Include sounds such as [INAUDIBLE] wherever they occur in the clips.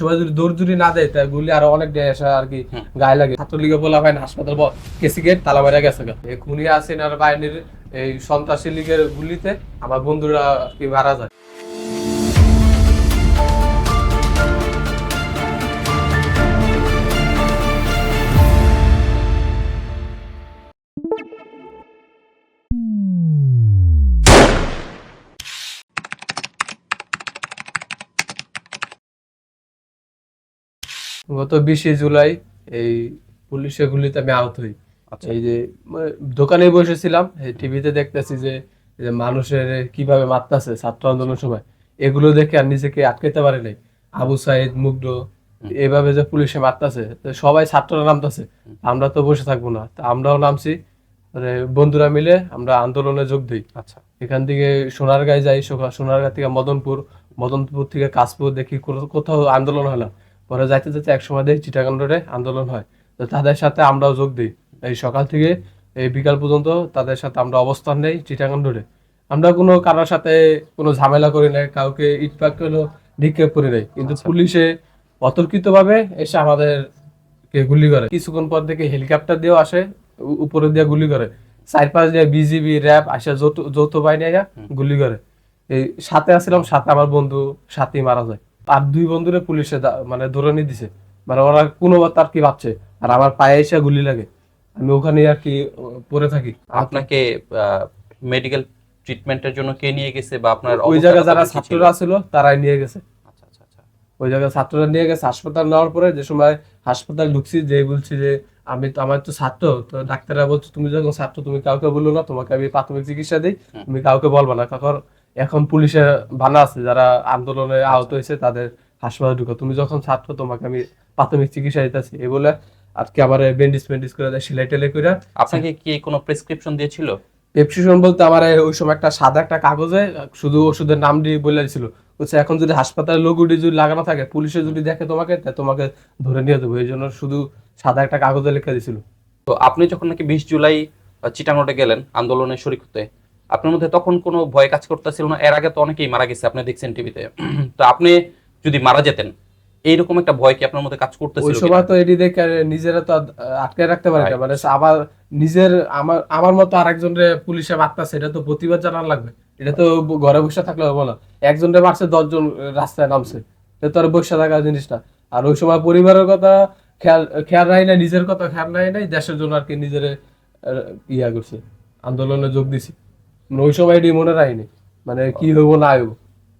সময় যদি দৌড় যদি না দেয় তাই গুলি আরও অনেক দেয় এসে আর কি গায়ে লাগে। ছাত্রলীগে বলা হয় না হাসপাতাল কেসি গেট তালা মারা গেছে। এই খুনি আসেন আর বাহিনীর এই সন্ত্রাসী লীগের গুলিতে আমার বন্ধুরা আর কি মারা যায়। গত বিশে জুলাই এই পুলিশের গুলিতে আমি আহত হই। আচ্ছা। এই যে দোকানে বসেছিলাম টিভিতে দেখতেছি যে মানুষের কীভাবে মারতাছে ছাত্র আন্দোলনের সময়। এগুলো দেখে আর নিজেকে আটকাইতে পারে নাই। আবু সাইদ মুগ্ধ এভাবে যে পুলিশে মারতাছে সবাই ছাত্ররা নামতাছে। আমরা তো বসে থাকব না। তা আমরাও নামছি মানে বন্ধুরা মিলে আমরা আন্দোলনে যোগ দিই। আচ্ছা। এখান থেকে সোনারগাঁয় যাই সোনা- সোনারগাঁ থেকে মদনপুর মদনপুর থেকে কাশপুর দেখি কোথাও আন্দোলন হলাম পরে যাইতে যাইতে এক সময় দেখি চিটাগাং রোডে আন্দোলন হয়। তো তাদের সাথে আমরাও যোগ দিই। এই সকাল থেকে এই বিকাল পর্যন্ত তাদের সাথে আমরা অবস্থান নেই চিটাগাং রোডে আমরা কোনো কারোর সাথে কোনো ঝামেলা করি নাই কাউকে ইটপাক নিক্ষেপ করি নাই। কিন্তু পুলিশে অতর্কিত ভাবে এসে আমাদের কে গুলি করে। কিছুক্ষণ পর থেকে হেলিকপ্টার দিয়েও আসে উপরে দিয়ে গুলি করে। চার পাঁচ দিয়ে বিজিবি র্যাব আসে যৌথ যৌথ বাহিনী গুলি করে। এই সাথে আসছিলাম সাথে আমার বন্ধু সাথেই মারা যায়। আর দুই বন্ধুরে পুলিশে মানে ধরে নিয়ে দিছে। মানে ওরা কোনো তার কি ভাবছে? আর আমার পায়ে এসে গুলি লাগে। আমি ওখানে আর কি পড়ে থাকি। আপনাকে মেডিকেল ট্রিটমেন্টের জন্য কে নিয়ে গেছে বা আপনার ওই জায়গায় যারা? ছাত্ররা ছিল তারাই নিয়ে গেছে। আচ্ছা আচ্ছা আচ্ছা। ওই জায়গায় ছাত্ররা নিয়ে গেছে। হাসপাতাল নেওয়ার পরে যে সময় হাসপাতাল ঢুকছি যে বলছি যে আমি তো আমার তো ছাত্র তো ডাক্তাররা বলছে তুমি যখন ছাত্র তুমি কাউকে বলল না তোমাকে আমি প্রাথমিক চিকিৎসা দিই তুমি কাউকে বলবা না। কারণ এখন পুলিশের বানা আছে যারা আন্দোলনে আহত হয়েছে তাদের হাসপাতালে ঢুকো। তুমি যখন ছাত্র তোমাকে আমি প্রাথমিক চিকিৎসা দিতেছি। এই বলে আজকে আবার ব্যান্ডিজ ব্যান্ডিজ করে দেয় সেলাই টেলাই করে। আপনাকে কি কোনো প্রেসক্রিপশন দিয়েছিল? প্রেসক্রিপশন বলতে আমার ওই সময় একটা সাদা একটা কাগজে শুধু ওষুধের নাম দিয়ে বলে দিছিল বলছে এখন যদি হাসপাতালে লোগোটি যদি লাগানো থাকে পুলিশে যদি দেখে তোমাকে তা তোমাকে ধরে নিয়ে দেবো এই জন্য শুধু সাদা একটা কাগজে লিখে দিয়েছিল। তো আপনি যখন নাকি বিশ জুলাই চিটানোটে গেলেন আন্দোলনে শরিক হতে আপনার মধ্যে তখন কোনো ভয় কাজ করতেছিল না? এর আগে তো অনেকেই মারা গেছে আপনি দেখছেন টিভিতে। [CLEARS THROAT] তো আপনি যদি মারা যেতেন এইরকম একটা ভয় কি আপনার মধ্যে কাজ করতেছিল? সময় তো এটি দেখে নিজেরা তো আটকে রাখতে পারে না। মানে আবার নিজের আমার আমার মতো আরেকজনের পুলিশে মারতেছে এটা তো প্রতিবাদ জানার লাগবে। এটা তো ঘরে বসে থাকলে হবে না। একজনের মারছে দশজন রাস্তায় নামছে। এটা তো আর বসে থাকা জিনিসটা আর ওই সময় পরিবারের কথা খেয়াল খেয়াল রাখি নাই নিজের কথা খেয়াল রাখি নাই দেশের জন্য আর কি নিজের ইয়া করছে আন্দোলনে যোগ দিছি। ওই সময় এটি মনে রাখিনি। মানে কি হইব না হইব।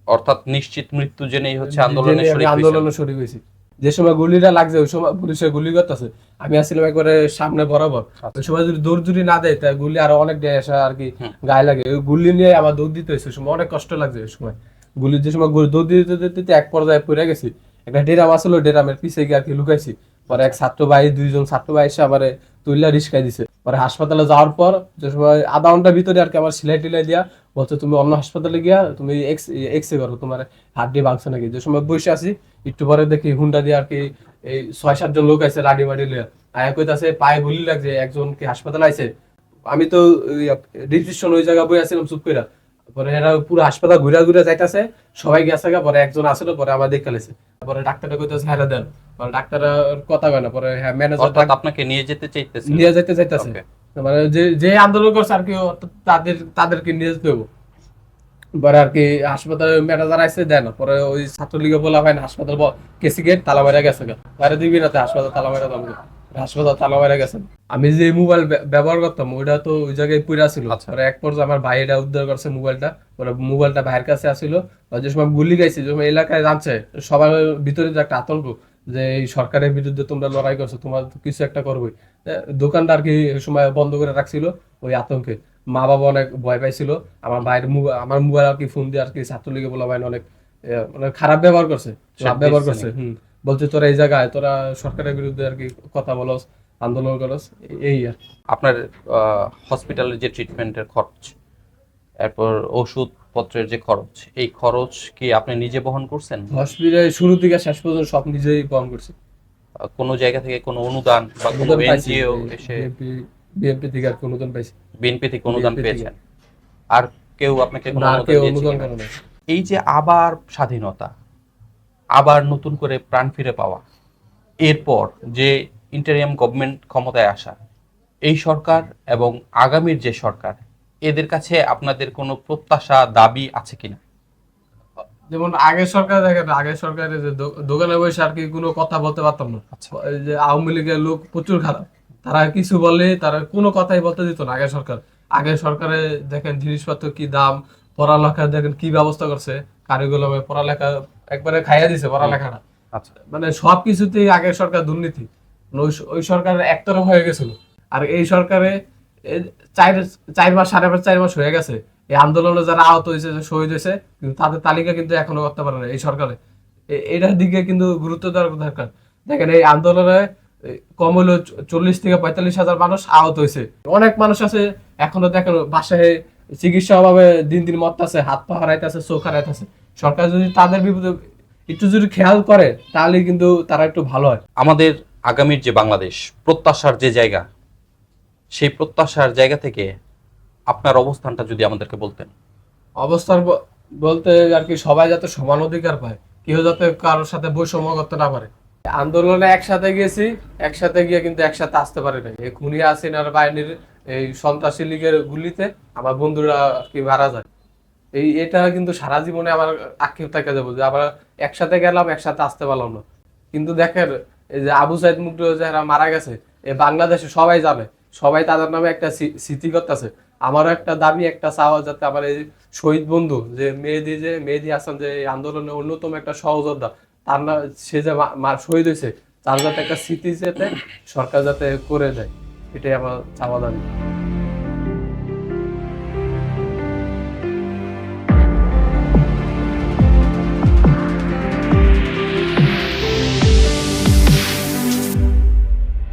অর্থাৎ নিশ্চিত মৃত্যু জেনেই হচ্ছে আন্দোলনে শরীর হয়েছি। যে সময় গুলিটা লাগছে ওই সময় পুলিশে গুলি করতেছে। আমি আসছিলাম একবারে সামনে বরাবর। ওই সময় যদি দৌড় যদি না দেয় তাই গুলি আরও অনেক দেয় আসে আর কি গায়ে লাগে। ওই গুলি নিয়ে আমার দৌড় দিতে হয়েছে। ওই সময় অনেক কষ্ট লাগছে ওই সময়। গুলি যে সময় দৌড় দিতে দিতে এক পর্যায়ে পড়ে গেছি। একটা ডেরাম আসলো ডেরামের পিছে গিয়ে আর কি লুকাইছি। পরে এক ছাত্র ভাই দুইজন ছাত্র ভাই এসে আমার তুইলা রিস্কাই দিছে। পরে হাসপাতালে যাওয়ার পর আধা ঘণ্টার ভিতরে আর কি আমার সিলাই টিলাই দিয়া বলছে, তুমি অন্য হাসপাতালে গিয়া তুমি এক্স এক্স করো, তোমার হাড্ডি ভাঙছে নাকি? যে সময় বসে আছি, একটু পরে দেখি হুন্ডা দিয়ে আর কি এই ছয়, সাতজন লোক আছে লাডি মাডি লিয়া আয়া কইতাছে, পায়ে গুলি লাগছে, একজন কি হাসপাতালে আইছে? আমি তো ডিসিশন ওই জায়গা বই আছিলাম চুপ কইরা। পরে এরা পুরো হাসপাতাল ঘুরা ঘুরা যাইতাছে, সবাই গেছে পরে একজন আসলো পরে আমার দেখে লেছে পরে ডাক্তারটা কইতাছে হ্যাঁ দেন। পরে ডাক্তার কথা কয় না পরে হ্যাঁ ম্যানেজার আপনাকে নিয়ে যেতে চাইতেছিল নিয়ে যাইতে চাইতেছে। মানে যে যে আন্দোলন করছে আর কি তাদের তাদেরকে নিয়ে যেতে হব পরে আর কি হাসপাতালে ম্যানেজার আইসে দেয় না পরে ওই ছাত্রলীগে বলা হয় না হাসপাতাল কেসি গেট তালা মারা গেছে বাইরে দিবি না হাসপাতাল তালা মারা দাম হাসপাতাল তালা মারা গেছে। আমি যে মোবাইল ব্যবহার করতাম ওইটা তো ওই জায়গায় পুরা ছিল আচ্ছা। পরে এক পর্যায়ে আমার ভাই এটা উদ্ধার করছে মোবাইলটা পরে মোবাইলটা ভাইয়ের কাছে আসছিল যে সময় গুলি গাইছি যে সময় এলাকায় জানছে সবার ভিতরে যে একটা আতঙ্ক যে এই সরকারের বিরুদ্ধে তোমরা লড়াই করছ তোমার কিছু একটা করবোই। এ, দোকানটা আর কি সময় বন্ধ করে রাখছিল? ওই আতঙ্কে। মা বাবা অনেক ভয় পাইছিল। আমার ভাইয়ের আমার মোবাইল আর কি ফোন দিয়ে আর কি ছাত্রলীগে বলা ভাই অনেক মানে খারাপ ব্যবহার করছে। খারাপ ব্যবহার করছে হুম। বলছে তোরা এই জায়গায় তোরা সরকারের বিরুদ্ধে আর কি কথা বলস আন্দোলন করস। এই আর। আপনার হসপিটালের যে ট্রিটমেন্টের খরচ এরপর ওষুধপত্রের যে খরচ এই খরচ কি আপনি নিজে বহন করছেন? হসপিটালে শুরু থেকে শেষ পর্যন্ত সব নিজেই বহন করছি। কোনো জায়গা থেকে কোনো অনুদান বা কোনো এনজিও এসে বিএনপি থেকে আর অনুদান পাইছি। বিএনপি থেকে অনুদান পেয়েছেন? আর কেউ আপনাকে কোনো অনুদান কেউ দিয়েছে অনুদান কিনা? করে না এই যে আবার স্বাধীনতা আবার নতুন করে প্রাণ ফিরে পাওয়া এরপর যে ইন্টারিয়াম গভর্নমেন্ট ক্ষমতায় আসা এই সরকার এবং আগামীর যে সরকার এদের কাছে আপনাদের কোনো প্রত্যাশা দাবি আছে কিনা? যেমন আগের সরকার দেখেন আগের সরকারে যে দোকানে বসে আর কি কোনো কথা বলতে পারতাম না। যে আওয়ামী লীগের লোক প্রচুর খারাপ। তারা কিছু বললে তারা কোনো কথাই বলতে দিত না আগের সরকার। আগের সরকারে দেখেন জিনিসপত্র কি দাম পড়ালেখা দেখেন কি ব্যবস্থা করছে। কারিগরমে পড়ালেখা একবারে খাইয়া দিছে পড়ালেখাটা। আচ্ছা। মানে সব কিছুতেই আগের সরকার দুর্নীতি। ওই সরকার একতরফ হয়ে গেছিল। আর এই সরকারে চার চার মাস, সাড়ে পাঁচ চার মাস হয়ে গেছে। এই আন্দোলনে যারা আহত হয়েছে শহীদ হয়েছে, কিন্তু তাদের তালিকা কিন্তু এখনও করতে পারে না এই সরকারে। এটার দিকে কিন্তু গুরুত্ব দেওয়ার দরকার। দেখেন, এই আন্দোলনে কম হলো চল্লিশ থেকে পঁয়তাল্লিশ হাজার মানুষ আহত হয়েছে। অনেক মানুষ আছে, এখনও দেখেন, বাসায় চিকিৎসা অভাবে দিন দিন মরতেছে, হাত পা হারাইতেছে, চোখ হারাইতেছে। সরকার যদি তাদের বিপদে একটু যদি খেয়াল করে, তাহলে কিন্তু তারা একটু ভালো হয়। আমাদের আগামীর যে বাংলাদেশ, প্রত্যাশার যে জায়গা সেই প্রত্যাশার জায়গা থেকে আপনার অবস্থানটা যদি আমাদেরকে বলতেন। অবস্থান বলতে আর কি সবাই যাতে সমান অধিকার পায়, কেউ যাতে কারোর সাথে বৈষম্য করতে না পারে। আন্দোলনে একসাথে গেছি একসাথে গিয়ে কিন্তু একসাথে আসতে পারে নাই। এই খুনি আসিনার বাহিনীর এই সন্ত্রাসী লীগের গুলিতে আমার বন্ধুরা আর কি মারা যায়। এই, এটা কিন্তু সারা জীবনে আমার আক্ষেপ থেকে যাব যে আমরা একসাথে গেলাম, একসাথে আসতে পারলাম না। কিন্তু দেখেন, এই যে আবু সাইদ মুগ্ধ যারা মারা গেছে, এই বাংলাদেশে সবাই জানে সবাই তাদের নামে একটা স্মৃ- স্মৃতি করতেছে। আমারও একটা দাবি একটা চাওয়া যাতে আমার এই শহীদ বন্ধু যে মেহেদি যে, মেহেদি হাসান যে এই আন্দোলনের অন্যতম একটা সহযোদ্ধা, তার না সে যে শহীদ হয়েছে, তার যাতে একটা স্মৃতি যাতে সরকার যাতে করে দেয়, এটাই আমার চাওয়া দাবি।